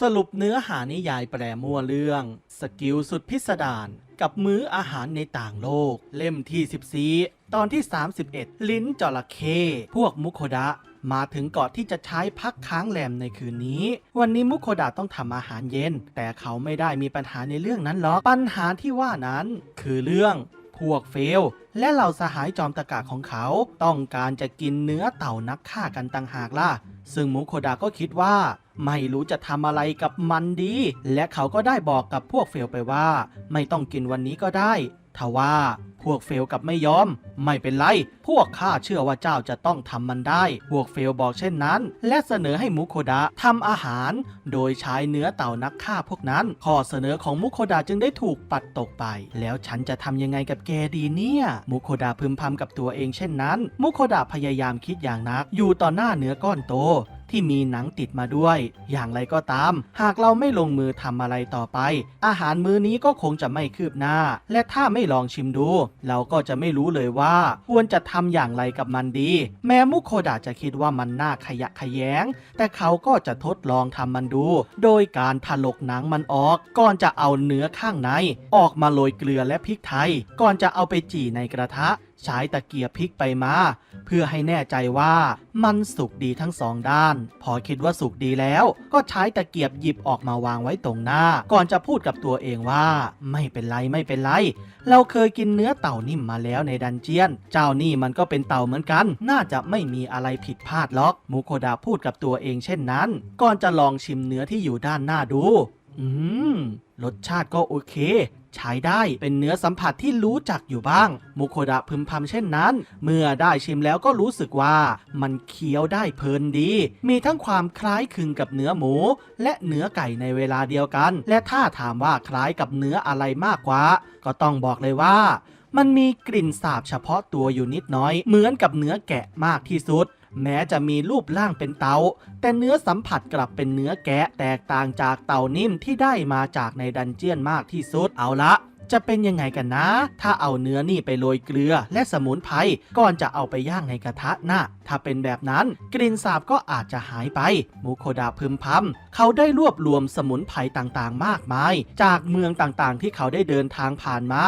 สรุปเนื้อหานิยายแปลมั่วเรื่อง สกิลสุดพิสดารกับมื้ออาหารในต่างโลก เล่มที่ 14 ตอนที่ 31 ลิ้นจระเข้พวกมุโคดะ มาถึงเกาะที่จะใช้พักค้างแรมในคืนนี้ วันนี้มุโคดะต้องทำอาหารเย็น แต่เขาไม่ได้มีปัญหาในเรื่องนั้นหรอก ปัญหาที่ว่านั้น คือเรื่อง พวกเฟล และเหล่าสหายจอมตะกาของเขา ต้องการจะกินเนื้อเต่านักฆ่ากันต่างหากล่ะ ซึ่งมุโคดะก็คิดว่า ไม่รู้จะทำอะไรกับมันดี และเขาก็ได้บอกกับพวกเฟลไปว่า ไม่ต้องกินวันนี้ก็ได้ทว่าพวกเฟลกับไม่ยอม ไม่เป็นไร พวกข้าเชื่อว่าเจ้าจะต้องทำมันได้ พวกเฟลบอกเช่นนั้น และเสนอให้มุโคดะทำอาหาร โดยใช้เนื้อเต่านักฆ่าพวกนั้น ข้อเสนอของมุโคดะจึงได้ถูกปัดตกไป แล้วฉันจะทำยังไงกับแกดีเนี่ย มุโคดะพึมพำกับตัวเองเช่นนั้น มุโคดะพยายามคิดอย่างนัก อยู่ต่อหน้าเนื้อก้อนโต ที่มีหนังติดมาด้วย อย่างไรก็ตาม หากเราไม่ลงมือทำอะไรต่อไป อาหารมื้อนี้ก็คงจะไม่คืบหน้า และถ้าไม่ลองชิมดู เราก็จะไม่รู้เลยว่า ควรจะทำอย่างไรกับมันดี แม้มุโคดะจะคิดว่ามันน่าขยะขยง แต่เขาก็จะทดลองทำมันดู โดยการถลกหนังมันออก ก่อนจะเอาเนื้อข้างใน ออกมาโรยเกลือและพริกไทย ก่อนจะเอาไปจี่ในกระทะ ใช้ตะเกียบพลิกไปมา เพื่อให้แน่ใจว่ามันสุกดีทั้งสองด้าน พอคิดว่าสุกดีแล้ว ก็ใช้ตะเกียบหยิบออกมาวางไว้ตรงหน้า ก่อนจะพูดกับตัวเองว่า ไม่เป็นไรไม่เป็นไร เราเคยกินเนื้อเต่านิ่มมาแล้วในดันเจียน เจ้านี่มันก็เป็นเต่าเหมือนกัน น่าจะไม่มีอะไรผิดพลาดหรอก มุโคดะพูดกับตัวเองเช่นนั้น ก่อนจะลองชิมเนื้อที่อยู่ด้านหน้าดู อืม รสชาติก็โอเค ใช้ได้เป็นเนื้อสัมผัสที่รู้จักอยู่บ้าง มุโคดะพึมพำเช่นนั้น เมื่อได้ชิมแล้วก็รู้สึกว่ามันเคี้ยวได้เพลินดี มีทั้งความคล้ายคลึงกับเนื้อหมู และเนื้อไก่ในเวลาเดียวกัน และถ้าถามว่าคล้ายกับเนื้ออะไรมากกว่า ก็ต้องบอกเลยว่ามันมีกลิ่นสาบเฉพาะตัวอยู่นิดน้อย เหมือนกับเนื้อแกะมากที่สุด แม้จะมีรูปร่างเป็นเตาแต่เนื้อสัมผัสกลับเป็นเนื้อแกะแตกต่างจากเต่านิ่มที่ได้มาจากในดันเจียนมากที่สุดเอาละ จะเป็นยังไงกันนะ ถ้าเอาเนื้อนี่ไปโรยเกลือและสมุนไพรก่อนจะเอาไปย่างในกระทะนะถ้าเป็นแบบนั้นกลิ่นสาบก็อาจจะหายไปมุโคดาพึมพำเขาได้รวบรวมสมุนไพรต่างๆ มากมาย จากเมืองต่างๆ ที่เขาได้เดินทางผ่านมา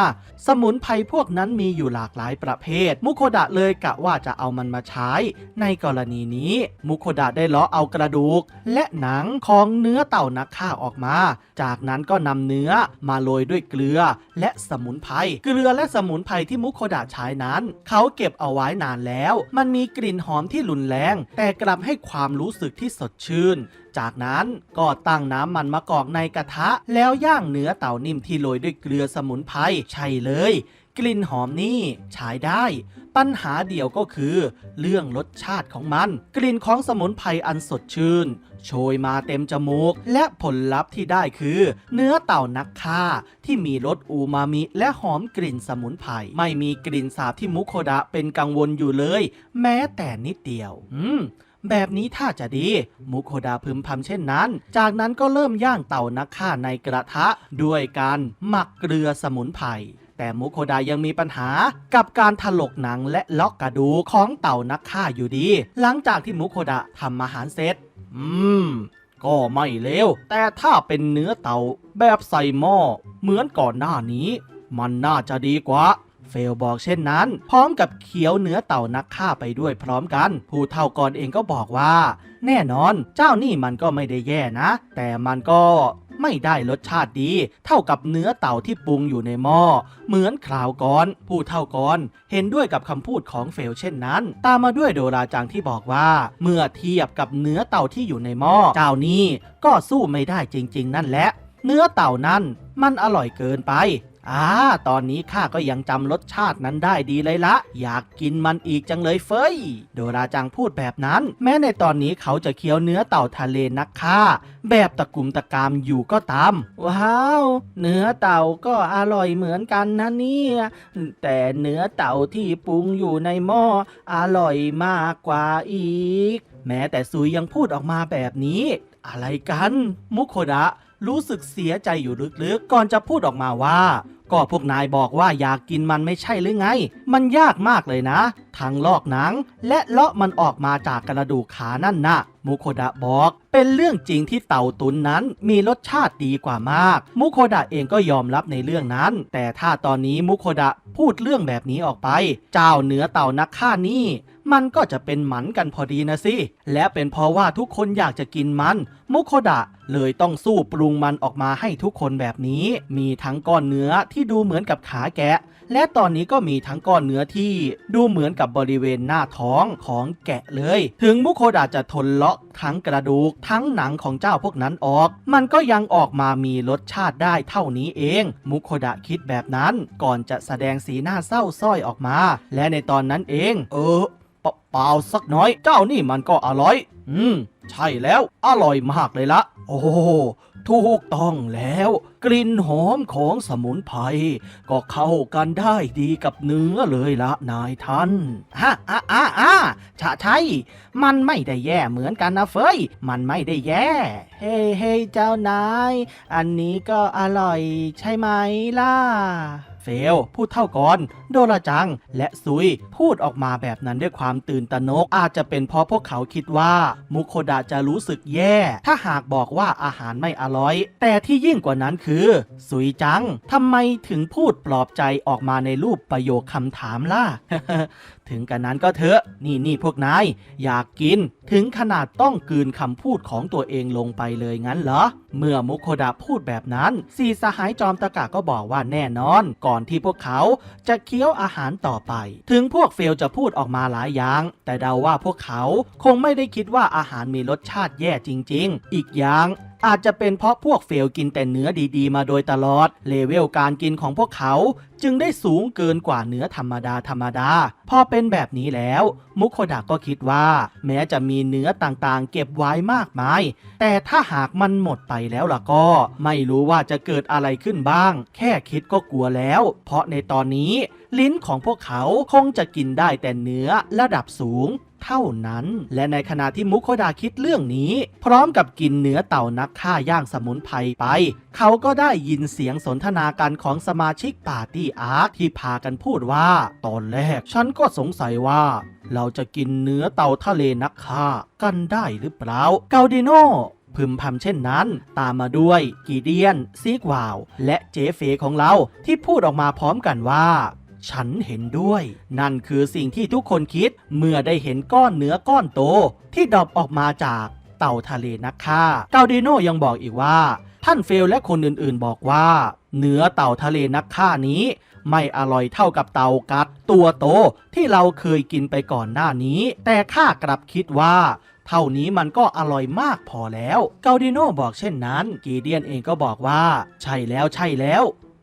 สมุนไพรพวกนั้นมีอยู่หลากหลายประเภท มุโคดะเลยกะว่าจะเอามันมาใช้ ในกรณีนี้ มุโคดะได้ลาะเอากระดูก และหนังของเนื้อเต่านักฆ่าออกมา จากนั้นก็นำเนื้อมาโรยด้วยเกลือ และสมุนไพรเกลือและสมุนไพรที่มุโคดะใช้นั้น เขาเก็บเอาไว้นานแล้ว มันมีกลิ่นหอมที่รุนแรง แต่กลับให้ความรู้สึกที่สดชื่น จากนั้นก็ตั้งน้ำมันมะกอกในกระทะ แล้วย่างเนื้อเต่านิ่มที่โรยด้วยเกลือสมุนไพรใช่เลย กลิ่นหอมนี่ใช้ได้ ปัญหาเดียวก็คือ เรื่องรสชาติของมัน กลิ่นของสมุนไพรอันสดชื่น โชยมาเต็มจมูก และผลลัพธ์ที่ได้คือ เนื้อเต่านักฆ่า ที่มีรสอูมามิและหอมกลิ่นสมุนไพรไม่มีกลิ่นสาบที่มุโคดะเป็นกังวลอยู่เลย แม้แต่นิดเดียว อืมแบบนี้ถ้าจะดี มุโคดาพึมพำเช่นนั้น จากนั้นก็เริ่มย่างเต่านักฆ่าในกระทะ ด้วยการหมักเกลือสมุนไพร แต่มุโคดายังมีปัญหากับการถลกหนังและล็อกกระดูของเต่านักฆ่าอยู่ดี หลังจากที่มุโคดะทำอาหารเสร็จ อืม ก็ไม่เลวแต่ถ้าเป็นเนื้อเต่าแบบใส่หม้อเหมือนก่อนหน้านี้ มันน่าจะดีกว่าเฟลบอกเช่นนั้น พร้อมกับเคี้ยวเนื้อเต่านักฆ่าไปด้วยพร้อมกัน ผู้เท่าก่อนเองก็บอกว่า แน่นอนเจ้านี่มันก็ไม่ได้แย่นะ แต่มันก็ ไม่ได้รสชาติดี เท่ากับเนื้อเต่าที่ปรุงอยู่ในหม้อ เหมือนคราวก่อน ผู้เท่าก่อน เห็นด้วยกับคำพูดของเฟลเช่นนั้น ตามมาด้วยโดราจังที่บอกว่า เมื่อเทียบกับเนื้อเต่าที่อยู่ในหม้อเจ้านี้ก็สู้ไม่ได้จริง ๆ นั่นแหละ เนื้อเต่านั้นมันอร่อยเกินไป อ่าตอนนี้ข้าก็ยังจำรสชาตินั้นได้ดีเลยละ อยากกินมันอีกจังเลยเฟยโดราจังพูดแบบนั้น แม้ในตอนนี้เขาจะเคี้ยวเนื้อเต่าทะเลนักฆ่า แบบตะกุมตะกามอยู่ก็ตาม ว้าว เนื้อเต่าก็อร่อยเหมือนกันนะเนี่ย แต่เนื้อเต่าที่ปรุงอยู่ในหม้ออร่อยมากกว่าอีก แม้แต่ซุยยังพูดออกมาแบบนี้ อะไรกัน มุโคดะรู้สึกเสียใจอยู่ลึกๆ ก่อนจะพูดออกมาว่า ก็พวกนายบอกว่าอยากกินมันไม่ใช่หรือไง มันยากมากเลยนะ ทั้งลอกหนัง และเลาะมันออกมาจากกระดูกขานั่นนะมุโคดะบอก เป็นเรื่องจริงที่เต่าตุนนั้นมีรสชาติดีกว่ามาก มุโคดะเองก็ยอมรับในเรื่องนั้น แต่ถ้าตอนนี้มุโคดะพูดเรื่องแบบนี้ออกไป เจ้าเหนือเต่านักฆ่านี่มันก็จะเป็นหมันกันพอดีนะสิ และเป็นเพราะว่าทุกคนอยากจะกินมัน มุโคดะ เลยต้องสู้ปรุงมันออกมาให้ทุกคนแบบนี้ มีทั้งก้อนเนื้อที่ดูเหมือนกับขาแกะ และตอนนี้ก็มีทั้งก้อนเนื้อที่ดูเหมือนกับบริเวณหน้าท้องของแกะเลย ถึงมุโคดะจะทนเลาะทั้งกระดูกทั้งหนังของเจ้าพวกนั้นออก มันก็ยังออกมามีรสชาติได้เท่านี้เอง มุโคดะคิดแบบนั้นก่อนจะแสดงสีหน้าเศร้าส้อยออกมา และในตอนนั้นเอง เออปล่าเปล่าสักน้อย เจ้านี่มันก็อร่อย อืม ใช่แล้วอร่อยมากเลยละ โอ้ถูกต้องแล้ว กลิ่นหอมของสมุนไพรก็เข้ากันได้ดีกับเนื้อเลยละนายท่านฮะอะอะอะชะใช่มันไม่ได้แย่เหมือนกันนะเฟยมันไม่ได้แย่ เฮ้เฮ้เจ้านาย อันนี้ก็อร่อยใช่ไหมล่ะเฟลพูดเท่าก่อนโดราจัง และซุย พูดออกมาแบบนั้นด้วยความตื่นตระหนก อาจจะเป็นเพราะพวกเขาคิดว่า มุโคดะจะรู้สึกแย่ ถ้าหากบอกว่าอาหารไม่อร่อย แต่ที่ยิ่งกว่านั้นคือ ซุยจังทำไมถึงพูดปลอบใจออกมาในรูปประโยคคำถามล่ะ ถึงกันนั้นก็เถอะ นี่นี่พวกนาย อยากกิน ถึงขนาดต้องกืนคำพูดของตัวเองลงไปเลยงั้นเหรอ เมื่อมุโคดะพูดแบบนั้นสีสหายจอมตะกะก็บอกว่าแน่นอน ก่อนที่พวกเขาจะเคี้ยวอาหารต่อไป ถึงพวกเฟลจะพูดออกมาหลายอย่าง แต่เดาว่าพวกเขาคงไม่ได้คิดว่าอาหารมีรสชาติแย่จริง ๆ อีกอย่างอาจจะเป็นเพราะพวกเฟลกินแต่เนื้อดีๆ มาโดยตลอด เลเวลการกินของพวกเขาจึงได้สูงเกินกว่าเนื้อธรรมดาธรรมดา พอเป็นแบบนี้แล้ว มุโคดะก็คิดว่า แม้จะมีเนื้อต่างๆ เก็บไว้มากมาย แต่ถ้าหากมันหมดไปแล้วล่ะก็ ไม่รู้ว่าจะเกิดอะไรขึ้นบ้าง แค่คิดก็กลัวแล้ว เพราะในตอนนี้ ลิ้นของพวกเขาคงจะกินได้แต่เนื้อระดับสูง เท่านั้น และในขณะที่มุโคดาคิดเรื่องนี้ พร้อมกับกินเนื้อเต่านักฆ่าย่างสมุนไพรไป เขาก็ได้ยินเสียงสนทนากันของสมาชิกปาร์ตี้อาร์คที่พากันพูดว่า ตอนแรก ฉันก็สงสัยว่าเราจะกินเนื้อเต่าทะเลนักฆ่ากันได้หรือเปล่า เกาดิโนพึมพำเช่นนั้น ตามมาด้วยกีเดียนซีกวาว และเจเฟของเราที่พูดออกมาพร้อมกันว่า ฉันเห็นด้วย นั่นคือสิ่งที่ทุกคนคิดเมื่อได้เห็นก้อนเนื้อก้อนโต ที่ดรอปออกมาจากเต่าทะเลนักฆ่าเกาดิโนยังบอกอีกว่า ท่านเฟลและคนอื่นๆ บอกว่า เนื้อเต่าทะเลนักฆ่านี้ ไม่อร่อยเท่ากับเต่ากัด ตัวโตที่เราเคยกินไปก่อนหน้านี้ แต่ข้ากลับคิดว่าเท่านี้มันก็อร่อยมากพอแล้ว เกาดิโนบอกเช่นนั้น กีเดียนเองก็บอกว่า ใช่แล้วใช่แล้ว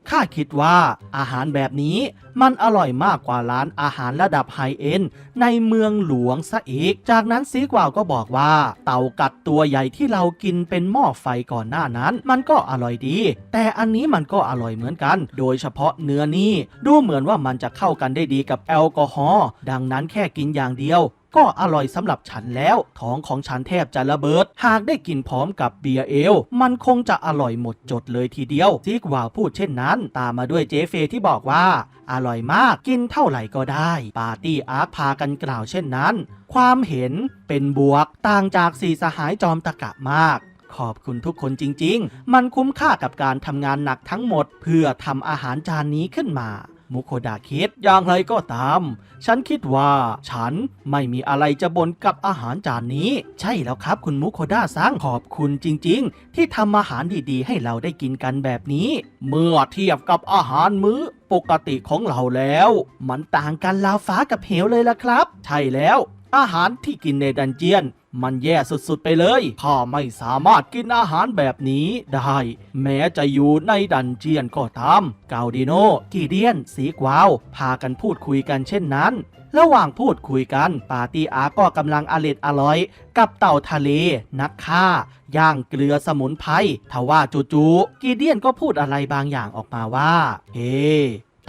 ข้าคิดว่าอาหารแบบนี้มันอร่อยมากกว่าร้านอาหารระดับไฮเอ็นในเมืองหลวงซะอีก จากนั้นซีกวาวก็บอกว่า เต่ากัดตัวใหญ่ที่เรากินเป็นหม้อไฟก่อนหน้านั้น มันก็อร่อยดี แต่อันนี้มันก็อร่อยเหมือนกัน โดยเฉพาะเนื้อนี่ดูเหมือนว่ามันจะเข้ากันได้ดีกับแอลกอฮอล์ดังนั้นแค่กินอย่างเดียว ก็อร่อยสำหรับฉันแล้ว ท้องของฉันแทบจะระเบิด หากได้กินพร้อมกับเบียร์เอล มันคงจะอร่อยหมดจดเลยทีเดียวซิกวาวพูดเช่นนั้น ตามมาด้วยเจเฟที่บอกว่า อร่อยมากกินเท่าไหร่ก็ได้ ปาร์ตี้อาร์พากันกล่าวเช่นนั้น ความเห็นเป็นบวกต่างจากสีสหายจอมตะกะมากขอบคุณทุกคนจริง ๆ มันคุ้มค่ากับการทำงานหนักทั้งหมด เพื่อทำอาหารจานนี้ขึ้นมา มุโคดะคิดอย่างไรก็ตาม ฉันคิดว่าฉันไม่มีอะไรจะบ่นกับอาหารจานนี้ ใช่แล้วครับคุณมุโคดะซังขอบคุณจริง ๆ ที่ทำอาหารดีๆ ให้เราได้กินกันแบบนี้ เมื่อเทียบกับอาหารมื้อปกติของเราแล้ว มันต่างกันลาวฟ้ากับเหวเลยล่ะครับ ใช่แล้ว อาหารที่กินในดันเจียน มันแย่สุดๆไปเลย ข้าไม่สามารถกินอาหารแบบนี้ได้ แม้จะอยู่ในดันเจียนก็ตาม เกาดิโนกีเดียน สีกวาว พากันพูดคุยกันเช่นนั้น ระหว่างพูดคุยกัน ปาร์ตี้อาก็กำลังอเล็ดอร่อย กับเต่าทะเล นักฆ่า ย่างเกลือสมุนไพรทว่าจู่ๆกีเดียนก็พูดอะไรบางอย่างออกมาว่า เฮ้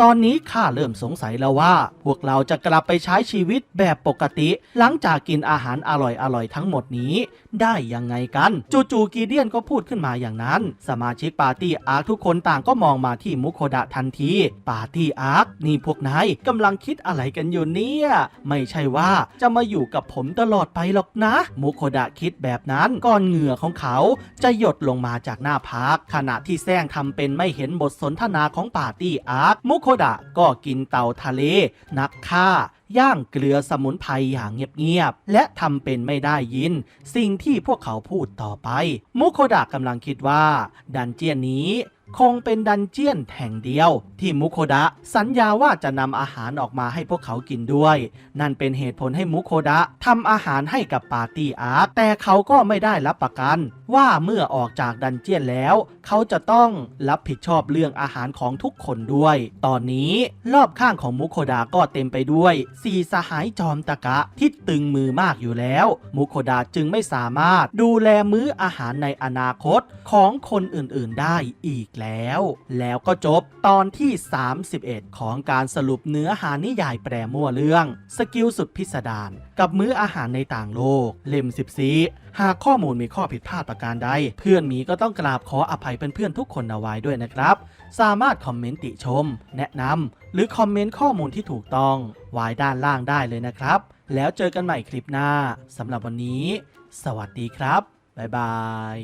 ตอนนี้ข้าเริ่มสงสัยแล้วว่า พวกเราจะกลับไปใช้ชีวิตแบบปกติ หลังจากกินอาหารอร่อยๆทั้งหมดนี้ ได้ยังไงกัน จู่ๆกีเดียนก็พูดขึ้นมาอย่างนั้น สมาชิกปาร์ตี้อาร์คทุกคนต่างก็มองมาที่มุโคดะทันที ปาร์ตี้อาร์คนี่พวกนายกำลังคิดอะไรกันอยู่เนี่ย ไม่ใช่ว่าจะมาอยู่กับผมตลอดไปหรอกนะ มุโคดะคิดแบบนั้นก่อนเหงื่อของเขาจะหยดลงมาจากหน้าพาร์คขณะที่แซงทำเป็นไม่เห็นบทสนทนาของปาร์ตี้อาร์คมุโคคดะก็กินเต่าทะเล นักฆ่า ย่างเกลือสมุนไพรอย่างเงียบๆ และทำเป็นไม่ได้ยิน สิ่งที่พวกเขาพูดต่อไป มุโคดะกำลังคิดว่า ดันเจียนนี้คงเป็นดันเจียนแห่งเดียว ที่มุโคดะสัญญาว่าจะนำอาหารออกมาให้พวกเขากินด้วย นั่นเป็นเหตุผลให้มุโคดะทำอาหารให้กับปาร์ตี้อาร์คแต่เขาก็ไม่ได้รับประกันว่าเมื่อออกจากดันเจียนแล้ว เขาจะต้องรับผิดชอบเรื่องอาหารของทุกคนด้วย ตอนนี้รอบข้างของมุโคดะก็เต็มไปด้วยสีสหายจอมตะกะที่ตึงมือมากอยู่แล้ว มุโคดะจึงไม่สามารถดูแลมื้ออาหารในอนาคตของคนอื่นๆได้อีกแล้ว แล้วก็จบตอนที่ 31 ของการสรุปเนื้อหานิยายแปรมั่วเรื่อง สกิลสุดพิสดารกับมื้ออาหารในต่างโลก เล่ม 14 หากข้อมูลมีข้อผิดพลาดประการใด เพื่อนหมีก็ต้องกราบขออภัยเป็นเพื่อนๆทุกคนเอาไว้ด้วยนะครับ สามารถคอมเมนต์ติชม แนะนำหรือคอมเมนต์ข้อมูลที่ถูกต้องไว้ด้านล่างได้เลยนะครับ แล้วเจอกันใหม่คลิปหน้าสำหรับวันนี้ สวัสดีครับบ๊ายบาย